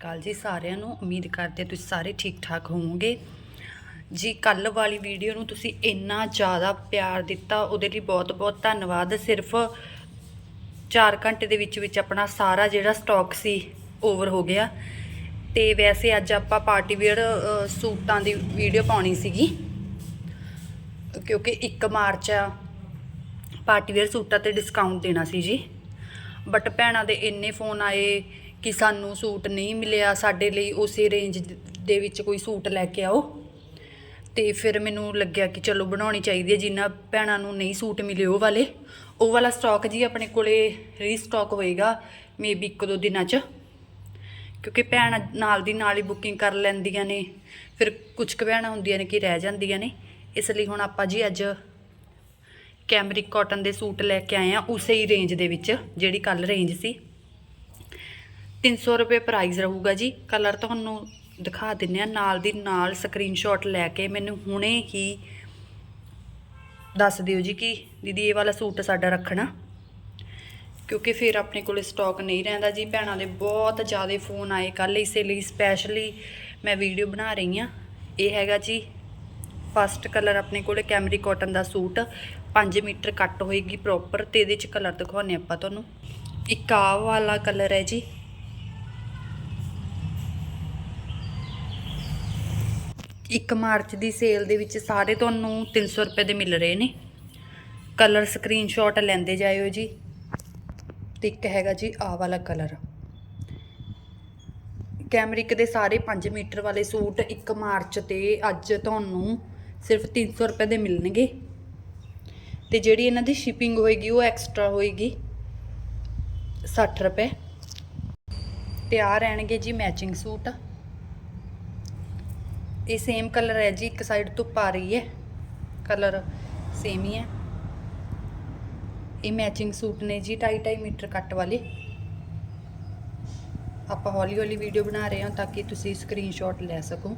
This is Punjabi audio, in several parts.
ਕਾਲ ਜੀ ਸਾਰਿਆਂ ਨੂੰ ਉਮੀਦ ਕਰਦੇ ਤੁਸੀਂ ਸਾਰੇ ਠੀਕ ਠਾਕ ਹੋਵੋਗੇ। ਜੀ ਕੱਲ ਵਾਲੀ ਵੀਡੀਓ ਨੂੰ ਤੁਸੀਂ ਇੰਨਾ ਜ਼ਿਆਦਾ ਪਿਆਰ ਦਿੱਤਾ, ਉਹਦੇ ਲਈ ਬਹੁਤ ਬਹੁਤ ਧੰਨਵਾਦ। ਸਿਰਫ 4 ਘੰਟੇ ਦੇ ਵਿੱਚ ਵਿੱਚ ਆਪਣਾ ਸਾਰਾ ਜਿਹੜਾ ਸਟਾਕ ਸੀ ਓਵਰ ਹੋ ਗਿਆ। ਤੇ ਵੈਸੇ ਅੱਜ ਆਪਾਂ ਪਾਰਟੀ ਵੇਅਰ ਸੂਟਾਂ ਦੀ ਵੀਡੀਓ ਪਾਉਣੀ ਸੀਗੀ। ਕਿਉਂਕਿ 1 ਮਾਰਚ ਆ ਪਾਰਟੀ ਵੇਅਰ ਸੂਟਾਂ ਤੇ ਡਿਸਕਾਊਂਟ ਦੇਣਾ ਸੀ ਜੀ। ਬਟ ਭੈਣਾਂ ਦੇ ਇੰਨੇ ਫੋਨ ਆਏ ਕਿ ਸਾਨੂੰ ਸੂਟ ਨਹੀਂ ਮਿਲਿਆ ਸਾਡੇ ਲਈ ਉਸੇ ਰੇਂਜ ਦੇ ਵਿੱਚ ਕੋਈ ਸੂਟ ਲੈ ਕੇ ਆਓ। ਤੇ ਫਿਰ ਮੈਨੂੰ ਲੱਗਿਆ ਕਿ ਚਲੋ ਬਣਾਉਣੀ ਚਾਹੀਦੀ ਹੈ ਜਿਨ੍ਹਾਂ ਭੈਣਾਂ ਨੂੰ ਨਹੀਂ ਸੂਟ ਮਿਲੇ ਉਹ ਵਾਲੇ। ਉਹ ਵਾਲਾ ਸਟਾਕ ਜੀ ਆਪਣੇ ਕੋਲੇ ਰੀਸਟਾਕ ਹੋਏਗਾ ਮੇਬੀ ਇੱਕ ਦੋ ਦਿਨਾਂ 'ਚ। ਕਿਉਂਕਿ ਭੈਣ ਨਾਲ ਦੀ ਨਾਲ ਹੀ ਬੁਕਿੰਗ ਕਰ ਲੈਂਦੀਆਂ ਨੇ। ਫਿਰ ਕੁਝ ਕੁ ਭੈਣਾਂ ਹੁੰਦੀਆਂ ਨੇ ਕਿ ਰਹਿ ਜਾਂਦੀਆਂ ਨੇ। ਇਸ ਲਈ ਹੁਣ ਆਪਾਂ ਜੀ ਅੱਜ ਕੈਮਰਿਕ ਕਾਟਨ ਦੇ ਸੂਟ ਲੈ ਕੇ ਆਏ ਆ ਉਸੇ ਹੀ ਰੇਂਜ ਦੇ ਵਿੱਚ, ਜਿਹੜੀ ਕੱਲ ਰੇਂਜ ਸੀ। 300 ਰੁਪਏ ਪ੍ਰਾਈਸ ਰਹੂਗਾ ਜੀ। ਕਲਰ ਤੁਹਾਨੂੰ ਦਿਖਾ ਦਿੰਨੇ ਆ ਨਾਲ ਦੀ ਨਾਲ ਸਕਰੀਨਸ਼ਾਟ ਲੈ ਕੇ ਮੈਨੂੰ ਹੁਣੇ ਹੀ ਦੱਸ ਦਿਓ ਜੀ ਕਿ ਦੀਦੀ ਇਹ ਵਾਲਾ ਸੂਟ ਸਾਡਾ ਰੱਖਣਾ। ਕਿਉਂਕਿ ਫਿਰ ਆਪਣੇ ਕੋਲੇ ਸਟਾਕ ਨਹੀਂ ਰਹਿੰਦਾ ਜੀ। ਭੈਣਾਂ ਦੇ ਬਹੁਤ ਜ਼ਿਆਦਾ ਫੋਨ ਆਏ ਕੱਲ ਇਸੇ ਲਈ ਸਪੈਸ਼ਲੀ ਮੈਂ ਵੀਡੀਓ ਬਣਾ ਰਹੀ ਆ ਇਹ ਹੈਗਾ ਜੀ ਫਸਟ ਕਲਰ ਆਪਣੇ ਕੋਲੇ ਕੈਮਰੀ ਕਾਟਨ ਦਾ ਸੂਟ। 5 ਮੀਟਰ ਕੱਟ ਹੋਏਗੀ ਪ੍ਰੋਪਰ ਤੇ ਇਹਦੇ ਚ ਕਲਰ ਦਿਖਾਉਣੇ ਆਪਾਂ ਤੁਹਾਨੂੰ। ਇੱਕ ਆ ਵਾਲਾ ਕਲਰ ਹੈ ਜੀ। ਇੱਕ ਮਾਰਚ ਦੀ ਸੇਲ ਦੇ ਵਿੱਚ ਸਾਰੇ ਤੁਹਾਨੂੰ 300 ਰੁਪਏ ਦੇ ਮਿਲ ਰਹੇ ਨੇ। ਕਲਰ ਸਕਰੀਨਸ਼ਾਟ ਲੈਂਦੇ ਜਾਇਓ ਜੀ। ਤੇ ਇੱਕ ਹੈਗਾ ਜੀ ਆ ਵਾਲਾ ਕਲਰ। ਕੈਮਰਿਕ ਦੇ ਸਾਰੇ 5 ਮੀਟਰ ਵਾਲੇ ਸੂਟ 1 ਮਾਰਚ ਤੇ ਅੱਜ ਤੁਹਾਨੂੰ ਸਿਰਫ 300 ਰੁਪਏ ਦੇ ਮਿਲਣਗੇ। ਤੇ ਜਿਹੜੀ ਇਹਨਾਂ ਦੀ ਸ਼ਿਪਿੰਗ ਹੋਏਗੀ ਉਹ ਐਕਸਟਰਾ ਹੋਏਗੀ 60 ਰੁਪਏ। ਤੇ ਆ ਰਹਿਣਗੇ ਜੀ ਮੈਚਿੰਗ ਸੂਟ। ਇਹ ਸੇਮ ਕਲਰ ਹੈ ਜੀ, ਇੱਕ ਸਾਈਡ ਤੋਂ ਪਾ ਰਹੀ ਹੈ। ਕਲਰ ਸੇਮ ਹੀ ਹੈ। ਇਹ ਮੈਚਿੰਗ ਸੂਟ ਨੇ ਜੀ 2.5 ਮੀਟਰ ਕੱਟ ਵਾਲੇ। ਆਪਾਂ ਹੌਲੀ ਹੌਲੀ ਵੀਡੀਓ ਬਣਾ ਰਹੇ ਹਾਂ ਤਾਂ ਕਿ ਤੁਸੀਂ ਸਕਰੀਨਸ਼ਾਟ ਲੈ ਸਕੋ।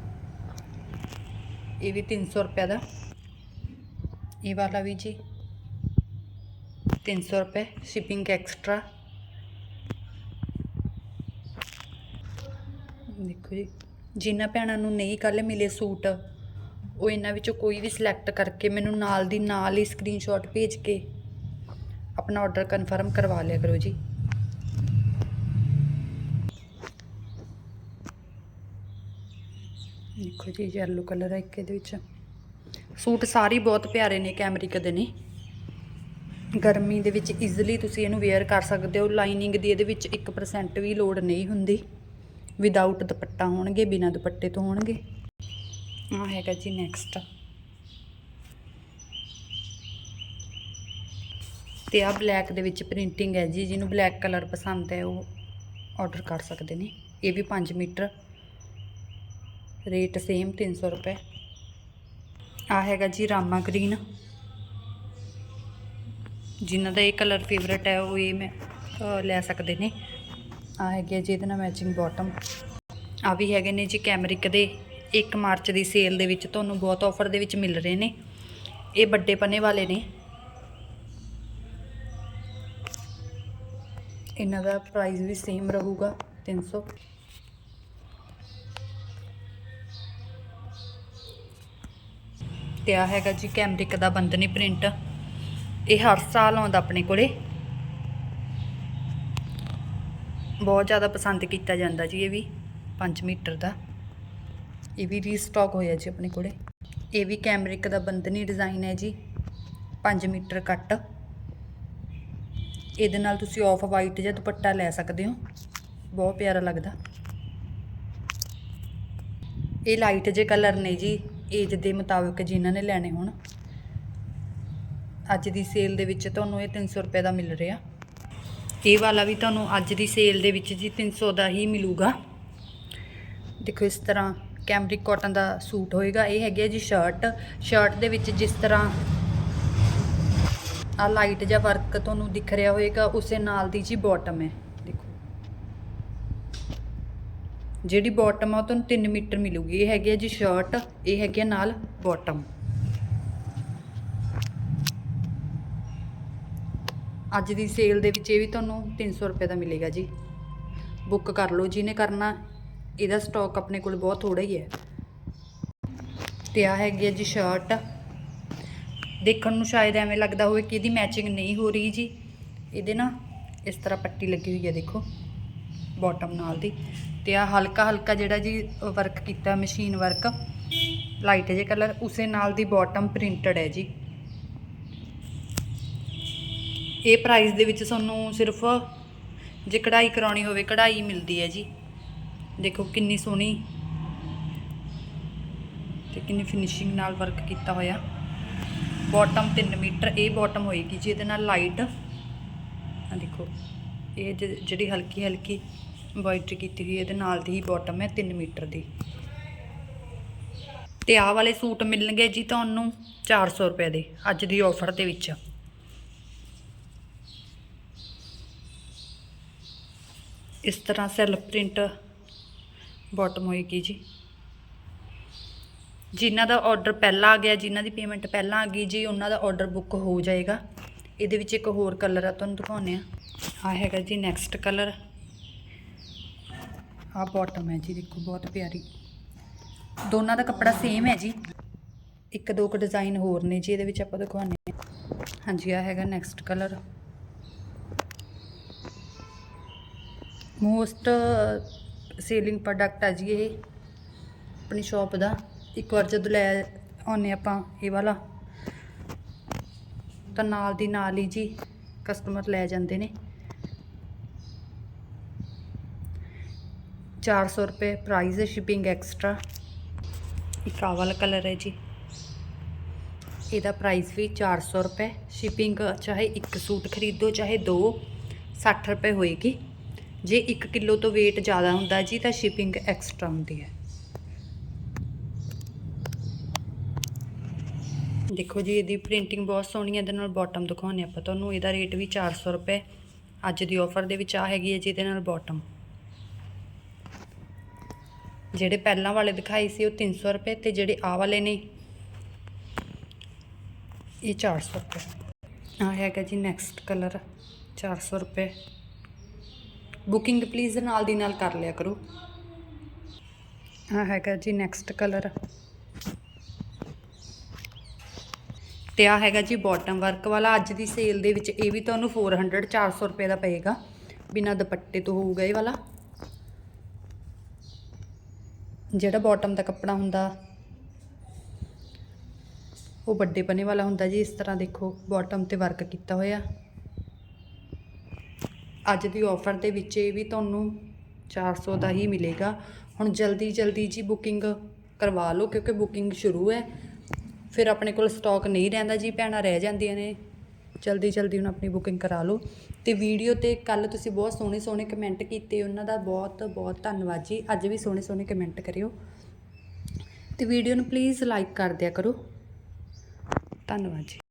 ਇਹ ਵੀ 300 ਰੁਪਏ ਦਾ। ਇਹ ਵਾਲਾ ਵੀ ਜੀ 300 ਰੁਪਏ ਸ਼ਿਪਿੰਗ ਐਕਸਟਰਾ ਦੇਖੋ ਜੀ। ਜਿਨ੍ਹਾਂ ਭੈਣਾਂ ਨੂੰ ਨਹੀਂ ਕੱਲ੍ਹ ਮਿਲੇ ਸੂਟ, ਉਹ ਇਹਨਾਂ ਵਿੱਚੋਂ ਕੋਈ ਵੀ ਸਿਲੈਕਟ ਕਰਕੇ ਮੈਨੂੰ ਨਾਲ ਦੀ ਨਾਲ ਹੀ ਸਕਰੀਨਸ਼ਾਟ ਭੇਜ ਕੇ ਆਪਣਾ ਆਰਡਰ ਕਨਫਰਮ ਕਰਵਾ ਲਿਆ ਕਰੋ ਜੀ। ਦੇਖੋ ਜੀ ਯੈਲੋ ਕਲਰ ਹੈ ਇੱਕ ਇਹਦੇ ਵਿੱਚ। ਸੂਟ ਸਾਰੇ ਬਹੁਤ ਪਿਆਰੇ ਨੇ ਕੈਮਰਿਕ ਦੇ ਨੇ ਗਰਮੀ ਦੇ ਵਿੱਚ ਈਜ਼ੀਲੀ ਤੁਸੀਂ ਇਹਨੂੰ ਵੇਅਰ ਕਰ ਸਕਦੇ ਹੋ। ਲਾਈਨਿੰਗ ਦੀ ਇਹਦੇ ਵਿੱਚ 1% ਵੀ ਲੋਡ ਨਹੀਂ ਹੁੰਦੀ। ਵਿਦਆਊਟ ਦੁਪੱਟਾ ਹੋਣਗੇ, ਬਿਨਾਂ ਦੁਪੱਟੇ ਤੋਂ ਹੋਣਗੇ। ਆ ਹੈਗਾ ਜੀ ਨੈਕਸਟ ਤੇ ਆ ਬਲੈਕ ਦੇ ਵਿੱਚ ਪ੍ਰਿੰਟਿੰਗ ਹੈ ਜੀ, ਜਿਹਨੂੰ ਬਲੈਕ ਕਲਰ ਪਸੰਦ ਹੈ, ਉਹ ਆਰਡਰ ਕਰ ਸਕਦੇ ਨੇ। ਇਹ ਵੀ 5 ਮੀਟਰ। ਰੇਟ ਸੇਮ 300 ਰੁਪਏ। ਆ ਹੈਗਾ ਜੀ ਰਾਮਾ ਗ੍ਰੀਨ ਜਿਨ੍ਹਾਂ ਦਾ ਇਹ ਕਲਰ ਫੇਵਰਟ ਹੈ, ਉਹ ਇਹ ਮੈਂ ਲੈ ਸਕਦੇ ਨੇ। ਆ ਹੈਗੇ ਆ ਜੀ, ਇਹਦੇ ਨਾਲ ਮੈਚਿੰਗ ਬਾਟਮ ਆ ਵੀ ਹੈਗੇ ਨੇ ਜੀ ਕੈਮਰਿਕ ਦੇ। 1 ਮਾਰਚ ਦੀ ਸੇਲ ਦੇ ਵਿੱਚ ਤੁਹਾਨੂੰ ਬਹੁਤ ਆਫਰ ਦੇ ਵਿੱਚ ਮਿਲ ਰਹੇ ਨੇ। ਇਹ ਵੱਡੇ ਪੰਨੇ ਵਾਲੇ ਨੇ। ਇਹਨਾਂ ਦਾ ਪ੍ਰਾਈਸ ਵੀ ਸੇਮ ਰਹੂਗਾ 300 ਤੇ ਆ ਹੈਗਾ ਜੀ ਕੈਮਰਿਕ ਦਾ ਬੰਦਨੀ ਪ੍ਰਿੰਟ ਇਹ ਹਰ ਸਾਲ ਆਉਂਦਾ ਆਪਣੇ ਕੋਲੇ। ਬਹੁਤ ਜ਼ਿਆਦਾ ਪਸੰਦ ਕੀਤਾ ਜਾਂਦਾ ਜੀ ਇਹ ਵੀ 5 ਮੀਟਰ ਦਾ। ਇਹ ਵੀ ਰੀਸਟਾਕ ਹੋਇਆ ਜੀ ਆਪਣੇ ਕੋਲੇ। ਇਹ ਵੀ ਕੈਮਰਿਕ ਦਾ ਬੰਦਨੀ ਡਿਜ਼ਾਈਨ ਹੈ ਜੀ 5 ਮੀਟਰ ਕੱਟ। ਇਹਦੇ ਨਾਲ ਤੁਸੀਂ ਆਫ ਵਾਈਟ ਜਾਂ ਦੁਪੱਟਾ ਲੈ ਸਕਦੇ ਹੋ। ਬਹੁਤ ਪਿਆਰਾ ਲੱਗਦਾ। ਇਹ ਲਾਈਟ ਜੇ ਕਲਰ ਨੇ ਜੀ ਏਜ ਦੇ ਮੁਤਾਬਕ ਜਿਨ੍ਹਾਂ ਨੇ ਲੈਣੇ ਹੋਣ। ਅੱਜ ਦੀ ਸੇਲ ਦੇ ਵਿੱਚ ਤੁਹਾਨੂੰ ਇਹ 300 ਰੁਪਏ ਦਾ ਮਿਲ ਰਿਹਾ। ਇਹ ਵਾਲਾ ਵੀ ਤੁਹਾਨੂੰ ਅੱਜ ਦੀ ਸੇਲ ਦੇ ਵਿੱਚ ਜੀ 300 ਦਾ ਹੀ ਮਿਲੂਗਾ। ਦੇਖੋ ਇਸ ਤਰ੍ਹਾਂ ਕੈਮਰਿਕ ਕਾਟਨ ਦਾ ਸੂਟ ਹੋਏਗਾ। ਇਹ ਹੈਗੀ ਹੈ ਜੀ ਸ਼ਰਟ ਸ਼ਰਟ ਦੇ ਵਿੱਚ ਜਿਸ ਤਰ੍ਹਾਂ ਆ ਲਾਈਟ ਜਿਹਾ ਵਰਕ ਤੁਹਾਨੂੰ ਦਿਖ ਰਿਹਾ ਹੋਏਗਾ, ਉਸੇ ਨਾਲ ਦੀ ਜੀ ਬਾਟਮ ਹੈ। ਦੇਖੋ। ਜਿਹੜੀ ਬਾਟਮ ਆ ਉਹ ਤੁਹਾਨੂੰ 3 ਮੀਟਰ ਮਿਲੂਗੀ। ਇਹ ਹੈਗੀ ਹੈ ਜੀ ਸ਼ਰਟ ਇਹ ਹੈਗੀ ਹੈ ਨਾਲ ਬਾਟਮ ਅੱਜ ਦੀ ਸੇਲ ਦੇ ਵਿੱਚ ਇਹ ਵੀ ਤੁਹਾਨੂੰ 300 ਰੁਪਏ ਦਾ ਮਿਲੇਗਾ ਜੀ। ਬੁੱਕ ਕਰ ਲਓ, ਜਿਹਨੇ ਕਰਨਾ, ਇਹਦਾ ਸਟਾਕ ਆਪਣੇ ਕੋਲ ਬਹੁਤ ਥੋੜਾ ਹੀ ਹੈ। ਤੇ ਆ ਹੈਗੀ ਹੈ ਜੀ ਸ਼ਰਟ ਦੇਖਣ ਨੂੰ ਸ਼ਾਇਦ ਐਵੇਂ ਲੱਗਦਾ ਹੋਵੇ ਕਿ ਇਹਦੀ ਮੈਚਿੰਗ ਨਹੀਂ ਹੋ ਰਹੀ ਜੀ। ਇਹਦੇ ਨਾ ਇਸ ਤਰ੍ਹਾਂ ਪੱਟੀ ਲੱਗੀ ਹੋਈ ਹੈ, ਦੇਖੋ ਬਾਟਮ ਨਾਲ ਦੀ। ਤੇ ਆ ਹਲਕਾ ਹਲਕਾ ਜਿਹੜਾ ਜੀ ਵਰਕ ਕੀਤਾ ਮਸ਼ੀਨ ਵਰਕ ਲਾਈਟ ਜੇ ਕਲਰ ਉਸੇ ਨਾਲ ਦੀ ਬਾਟਮ ਪ੍ਰਿੰਟਡ ਹੈ ਜੀ। ਇਹ ਪ੍ਰਾਈਸ ਦੇ ਵਿੱਚ ਤੁਹਾਨੂੰ ਸਿਰਫ ਜੇ ਕਢਾਈ ਕਰਾਉਣੀ ਹੋਵੇ ਕਢਾਈ ਮਿਲਦੀ ਹੈ ਜੀ। ਦੇਖੋ ਕਿੰਨੀ ਸੋਹਣੀ ਤੇ ਕਿੰਨੀ ਫਿਨਿਸ਼ਿੰਗ ਨਾਲ ਵਰਕ ਕੀਤਾ ਹੋਇਆ। ਬਾਟਮ 3 ਮੀਟਰ, ਇਹ ਬਾਟਮ ਹੋਏਗੀ ਜੀ, ਇਹਦੇ ਨਾਲ ਲਾਈਟ ਆ ਦੇਖੋ, ਇਹ ਜਿਹੜੀ ਹਲਕੀ ਹਲਕੀ ਐਮਬੋਇਡਰੀ ਕੀਤੀ ਹੋਈ ਇਹਦੇ ਨਾਲ ਦੀ ਹੀ ਬਾਟਮ ਹੈ 3 ਮੀਟਰ ਦੀ। ਤੇ ਆਹ ਵਾਲੇ ਸੂਟ ਮਿਲਣਗੇ ਜੀ ਤੁਹਾਨੂੰ 400 ਰੁਪਏ ਦੇ, ਅੱਜ ਦੀ ਆਫਰ ਦੇ ਵਿੱਚ। ਇਸ ਤਰ੍ਹਾਂ ਸੈਲਫ ਪ੍ਰਿੰਟ ਬਾਟਮ ਹੋਏਗੀ ਜੀ। ਜਿਨ੍ਹਾਂ ਦਾ ਆਰਡਰ ਪਹਿਲਾਂ ਆ ਗਿਆ, ਜਿਨ੍ਹਾਂ ਦੀ ਪੇਮੈਂਟ ਪਹਿਲਾਂ ਆ ਗਈ ਜੀ, ਉਹਨਾਂ ਦਾ ਆਰਡਰ ਬੁੱਕ ਹੋ ਜਾਏਗਾ। ਇਹਦੇ ਵਿੱਚ ਇੱਕ ਹੋਰ ਕਲਰ ਆ, ਤੁਹਾਨੂੰ ਦਿਖਾਉਂਦੇ ਆ ਆ ਹੈਗਾ ਜੀ ਨੈਕਸਟ ਕਲਰ ਆ ਬਾਟਮ ਹੈ ਜੀ, ਦੇਖੋ ਬਹੁਤ ਪਿਆਰੀ। ਦੋਨਾਂ ਦਾ ਕੱਪੜਾ ਸੇਮ ਹੈ ਜੀ। ਇੱਕ ਦੋ ਕੁ ਡਿਜ਼ਾਈਨ ਹੋਰ ਨੇ ਜੀ, ਇਹਦੇ ਵਿੱਚ ਆਪਾਂ ਦਿਖਾਉਂਦੇ ਹਾਂ। ਹਾਂਜੀ ਆ ਹੈਗਾ next colour most selling product ਹੈ ਜੀ ਇਹ, ਆਪਣੀ ਸ਼ਾਪ ਦਾ। ਇੱਕ ਵਾਰ ਜਦੋਂ ਲੈ ਆਉਂਦੇ ਆਪਾਂ ਇਹ ਵਾਲਾ, ਤਾਂ ਨਾਲ ਦੀ ਨਾਲ ਹੀ ਜੀ ਕਸਟਮਰ ਲੈ ਜਾਂਦੇ ਨੇ। 400 ਰੁਪਏ ਪ੍ਰਾਈਸ ਹੈ ਸ਼ਿਪਿੰਗ ਐਕਸਟਰਾ ਇੱਕ ਆਹ ਵਾਲਾ ਕਲਰ ਹੈ ਜੀ। ਇਹਦਾ ਪ੍ਰਾਈਸ ਵੀ 400 ਰੁਪਏ। ਸ਼ਿਪਿੰਗ ਚਾਹੇ ਇੱਕ ਸੂਟ ਖਰੀਦੋ, ਚਾਹੇ ਦੋ 60 ਰੁਪਏ ਹੋਏਗੀ। ਜੇ 1 ਕਿਲੋ ਤੋਂ weight ਜ਼ਿਆਦਾ ਹੁੰਦਾ ਜੀ, ਤਾਂ ਸ਼ਿਪਿੰਗ ਐਕਸਟਰਾ ਹੁੰਦੀ ਹੈ। ਦੇਖੋ ਜੀ, ਇਹਦੀ ਪ੍ਰਿੰਟਿੰਗ ਬਹੁਤ ਸੋਹਣੀ ਹੈ, ਇਹਦੇ ਨਾਲ ਬਾਟਮ ਦਿਖਾਉਂਦੇ ਆਪਾਂ ਤੁਹਾਨੂੰ। ਇਹਦਾ ਰੇਟ ਵੀ 400 ਰੁਪਏ। ਅੱਜ ਦੀ ਆਫਰ ਦੇ ਵਿੱਚ ਆ ਹੈਗੀ ਹੈ ਜੀ, ਇਹਦੇ ਨਾਲ ਬਾਟਮ ਜਿਹੜੇ ਪਹਿਲਾਂ ਵਾਲੇ ਦਿਖਾਈ ਸੀ, ਉਹ 300 ਰੁਪਏ ਤੇ ਜਿਹੜੇ ਆ ਵਾਲੇ ਨੇ, ਇਹ 400 ਰੁਪਏ। ਆ ਹੈਗਾ ਜੀ ਨੈਕਸਟ ਕਲਰ 400 ਰੁਪਏ। ਬੁਕਿੰਗ ਪਲੀਜ਼ ਨਾਲ ਦੀ ਨਾਲ ਕਰ ਲਿਆ ਕਰੋ। ਆ ਹੈਗਾ ਜੀ ਨੈਕਸਟ ਕਲਰ ਤੇ ਆ ਹੈਗਾ ਜੀ ਬਾਟਮ ਵਰਕ ਵਾਲਾ। ਅੱਜ ਦੀ ਸੇਲ ਦੇ ਵਿੱਚ ਇਹ ਵੀ ਤੁਹਾਨੂੰ 400 400 ਰੁਪਏ ਦਾ ਪਏਗਾ। ਬਿਨਾ ਦੁਪੱਟੇ ਤੋਂ ਹੋਊਗਾ ਇਹ ਵਾਲਾ। ਜਿਹੜਾ ਬਾਟਮ ਦਾ ਕੱਪੜਾ ਹੁੰਦਾ ਉਹ ਵੱਡੇ ਪਨੇ ਵਾਲਾ ਹੁੰਦਾ ਜੀ। ਇਸ ਤਰ੍ਹਾਂ ਦੇਖੋ ਬਾਟਮ ਤੇ ਵਰਕ ਕੀਤਾ ਹੋਇਆ। ਅੱਜ ਦੀ ਆਫਰ ਦੇ ਵਿੱਚ ਇਹ ਵੀ ਤੁਹਾਨੂੰ 400 ਦਾ ਹੀ ਮਿਲੇਗਾ। ਹੁਣ ਜਲਦੀ ਜਲਦੀ ਜੀ ਬੁਕਿੰਗ ਕਰਵਾ ਲਓ ਕਿਉਂਕਿ ਬੁਕਿੰਗ ਸ਼ੁਰੂ ਹੈ। ਫਿਰ ਆਪਣੇ ਕੋਲ ਸਟਾਕ ਨਹੀਂ ਰਹਿੰਦਾ ਜੀ, ਭੈਣਾਂ ਰਹਿ ਜਾਂਦੀਆਂ ਨੇ। ਜਲਦੀ ਜਲਦੀ ਹੁਣ ਆਪਣੀ ਬੁਕਿੰਗ ਕਰਾ ਲਓ। ਤੇ ਵੀਡੀਓ ਤੇ ਕੱਲ ਤੁਸੀਂ ਬਹੁਤ ਸੋਹਣੇ ਸੋਹਣੇ ਕਮੈਂਟ ਕੀਤੇ, ਉਹਨਾਂ ਦਾ ਬਹੁਤ ਬਹੁਤ ਧੰਨਵਾਦ ਜੀ। ਅੱਜ ਵੀ ਸੋਹਣੇ ਸੋਹਣੇ ਕਮੈਂਟ ਕਰਿਓ। ਤੇ ਵੀਡੀਓ ਨੂੰ ਪਲੀਜ਼ ਲਾਈਕ ਕਰ ਦਿਆ ਕਰੋ। ਧੰਨਵਾਦ ਜੀ।